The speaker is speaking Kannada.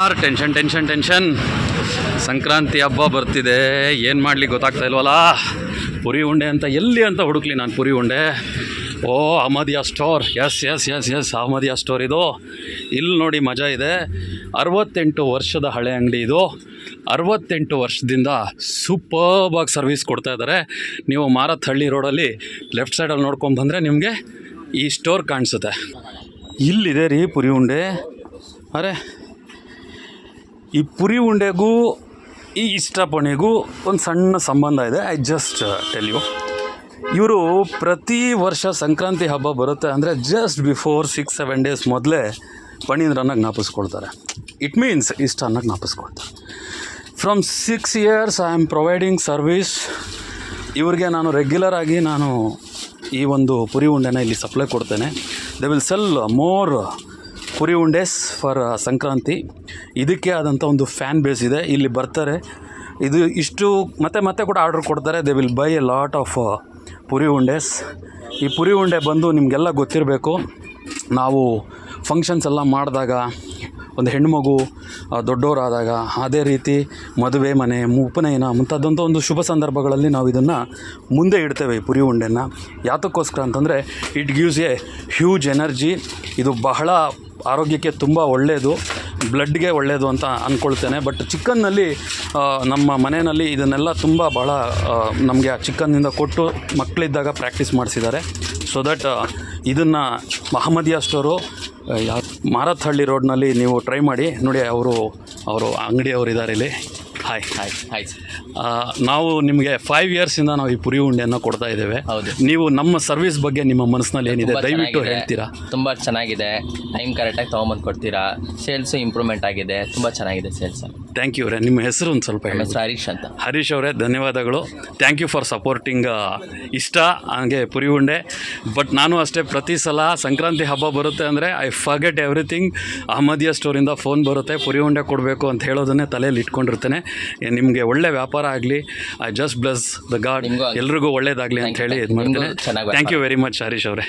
Tension tension tension. ಸಂಕ್ರಾಂತಿ ಹಬ್ಬ ಬರ್ತಿದೆ. ಏನು ಮಾಡ್ಲಿಕ್ಕೆ ಗೊತ್ತಾಗ್ತಾ ಇಲ್ವಲ್ಲ? ಪುರಿ ಉಂಡೆ ಅಂತ ಎಲ್ಲಿ ಅಂತ ಹುಡುಕ್ಲಿ ನಾನು ಪುರಿ ಉಂಡೆ. ಓ, Ahmadiya store S S S S Ahmadiya store ಇದು. ಇಲ್ಲಿ ನೋಡಿ ಮಜಾ ಇದೆ. ಅರವತ್ತೆಂಟು ವರ್ಷದ ಹಳೆ ಅಂಗಡಿ ಇದು. ಅರವತ್ತೆಂಟು ವರ್ಷದಿಂದ ಸೂಪರ್ಬಾಗಿ ಸರ್ವಿಸ್ ಕೊಡ್ತಾ ಇದ್ದಾರೆ ನೀವು ಮಾರತ್ ಹಳ್ಳಿ ರೋಡಲ್ಲಿ ಲೆಫ್ಟ್ ಸೈಡಲ್ಲಿ ನೋಡ್ಕೊಂಡು ಬಂದರೆ ನಿಮಗೆ ಈ ಸ್ಟೋರ್ ಕಾಣಿಸುತ್ತೆ. ಇಲ್ಲಿದೆ ರೀ ಪುರಿ ಉಂಡೆ. ಅರೆ ಈ ಪುರಿ ಉಂಡೆಗೂ, ಈ ಇಷ್ಟಪಣೆಗೂ ಒಂದು ಸಣ್ಣ ಸಂಬಂಧ ಇದೆ. ಐ ಜಸ್ಟ್ ಟೆಲ್ ಯು ಇವರು ಪ್ರತಿ ವರ್ಷ ಸಂಕ್ರಾಂತಿ ಹಬ್ಬ ಬರುತ್ತೆ ಅಂದರೆ just before six seven days ಮೊದಲೇ ಪಣೀಂದ್ರನ್ನ ಜ್ಞಾಪಿಸ್ಕೊಳ್ತಾರೆ. ಇಟ್ ಮೀನ್ಸ್ ಇಷ್ಟ ಅನ್ನೋಕೆ ಜ್ಞಾಪಿಸ್ಕೊಳ್ತಾರೆ. From six years I am providing service ಇವ್ರಿಗೆ ನಾನು ರೆಗ್ಯುಲರ್ ಆಗಿ ನಾನು ಈ ಒಂದು ಪುರಿ ಉಂಡೆನ ಇಲ್ಲಿ ಸಪ್ಲೈ ಕೊಡ್ತೇನೆ. ದೆ ವಿಲ್ ಸೆಲ್ ಮೋರ್ ಪುರಿ ಉಂಡೆಸ್ ಫಾರ್ ಸಂಕ್ರಾಂತಿ. ಇದಕ್ಕೆ ಆದಂಥ ಒಂದು ಫ್ಯಾನ್ ಬೇಸ್ ಇದೆ. ಇಲ್ಲಿ ಬರ್ತಾರೆ. ಇದು ಇಷ್ಟು ಮತ್ತೆ ಮತ್ತೆ ಕೂಡ ಆರ್ಡ್ರ್ ಕೊಡ್ತಾರೆ. They will buy a lot of Puri ಉಂಡೆಸ್. ಈ ಪುರಿ ಉಂಡೆ ಬಂದು ನಿಮಗೆಲ್ಲ ಗೊತ್ತಿರಬೇಕು. ನಾವು ಫಂಕ್ಷನ್ಸ್ ಎಲ್ಲ ಮಾಡಿದಾಗ ಒಂದು ಹೆಣ್ಮಗು ಆ, ದೊಡ್ಡವರಾದಾಗ ಅದೇ ರೀತಿ ಮದುವೆ ಮನೆ ಉಪನಯನ ಮುಂತಾದಂಥ ಒಂದು ಶುಭ ಸಂದರ್ಭಗಳಲ್ಲಿ ನಾವು ಇದನ್ನು ಮುಂದೆ ಇಡ್ತೇವೆ ಈ ಪುರಿ ಉಂಡೆನ. ಯಾತಕ್ಕೋಸ್ಕರ ಅಂತಂದರೆ it gives a huge energy ಇದು ಬಹಳ ಆರೋಗ್ಯಕ್ಕೆ ತುಂಬ ಒಳ್ಳೆಯದು ಬ್ಲಡ್ಗೆ ಒಳ್ಳೆಯದು ಅಂತ ಅಂದ್ಕೊಳ್ತೇನೆ ಬಟ್ ಚಿಕನ್ನಲ್ಲಿ ನಮ್ಮ ಮನೆಯಲ್ಲಿ ಇದನ್ನೆಲ್ಲ ತುಂಬ ಬಹಳ ನಮಗೆ ಆ ಚಿಕನ್ನಿಂದ ಕೊಟ್ಟು ಮಕ್ಕಳಿದ್ದಾಗ ಪ್ರಾಕ್ಟೀಸ್ ಮಾಡಿಸಿದ್ದಾರೆ. ಸೊ ದಟ್ ಇದನ್ನು ಮಹಮ್ಮದಿಯಾ ಸ್ಟೋರು ಯಾವ ಮಾರತ್ಹಳ್ಳಿ ರೋಡ್ನಲ್ಲಿ ನೀವು ಟ್ರೈ ಮಾಡಿ. ನೋಡಿ, ಅವರು ಅವರು ಅಂಗಡಿಯವರು ಇದ್ದಾರೆ ಇಲ್ಲಿ. ಹಾಯ್ ಹಾಯ್ ಹಾಯ್ ನಾವು ನಿಮಗೆ ಫೈವ್ ಇಯರ್ಸಿಂದ ನಾವು ಈ ಪುರಿ ಉಂಡೆಯನ್ನು ಕೊಡ್ತಾ ಇದ್ದೇವೆ. ಹೌದು. ನೀವು ನಮ್ಮ ಸರ್ವಿಸ್ ಬಗ್ಗೆ ನಿಮ್ಮ ಮನಸ್ಸಿನಲ್ಲಿ ಏನಿದೆ? ತುಂಬಾ ದಯವಿಟ್ಟು ಚೆನ್ನಾಗಿದೆ. ಹೇಳ್ತೀರಾ? ತುಂಬ ಚೆನ್ನಾಗಿದೆ. ಟೈಮ್ ಕರೆಕ್ಟಾಗಿ ತೊಗೊಂಬಂದು ಕೊಡ್ತೀರಾ? ಸೇಲ್ಸು ಇಂಪ್ರೂವ್ಮೆಂಟ್ ಆಗಿದೆ. ತುಂಬ ಚೆನ್ನಾಗಿದೆ ಸೇಲ್ಸ್ ಥ್ಯಾಂಕ್ ಯು ಅವರೇ. ನಿಮ್ಮ ಹೆಸರು ಒಂದು ಸ್ವಲ್ಪ ಹೇಳಿ ಹೆಸರು ಹರೀಶ್ ಅಂತ. ಹರೀಶ್ ಅವರೇ ಧನ್ಯವಾದಗಳು. ಥ್ಯಾಂಕ್ ಯು ಫಾರ್ ಸಪೋರ್ಟಿಂಗ್ ಇಷ್ಟ ಹಾಗೆ ಪುರಿ ಉಂಡೆ. ಬಟ್ ನಾನು ಅಷ್ಟೇ ಪ್ರತಿ ಸಲ ಸಂಕ್ರಾಂತಿ ಹಬ್ಬ ಬರುತ್ತೆ ಅಂದರೆ ಐ ಫಾಗೆಟ್ ಎವ್ರಿಥಿಂಗ್ ಅಹಮದಿಯಾ ಸ್ಟೋರಿಂದ ಫೋನ್ ಬರುತ್ತೆ ಪುರಿ ಉಂಡೆ ಕೊಡಬೇಕು ಅಂತ ಹೇಳೋದನ್ನೇ ತಲೆಯಲ್ಲಿ ಇಟ್ಕೊಂಡಿರ್ತೇನೆ. ನಿಮಗೆ ಒಳ್ಳೆ ವ್ಯಾಪಾರ ಆಗಲಿ I just bless the God. ಎಲ್ರಿಗೂ ಒಳ್ಳೇದಾಗಲಿ ಅಂತ ಹೇಳಿ ಇದು ಮಾಡ್ತೇನೆ thank you very much Harish ಅವರೇ.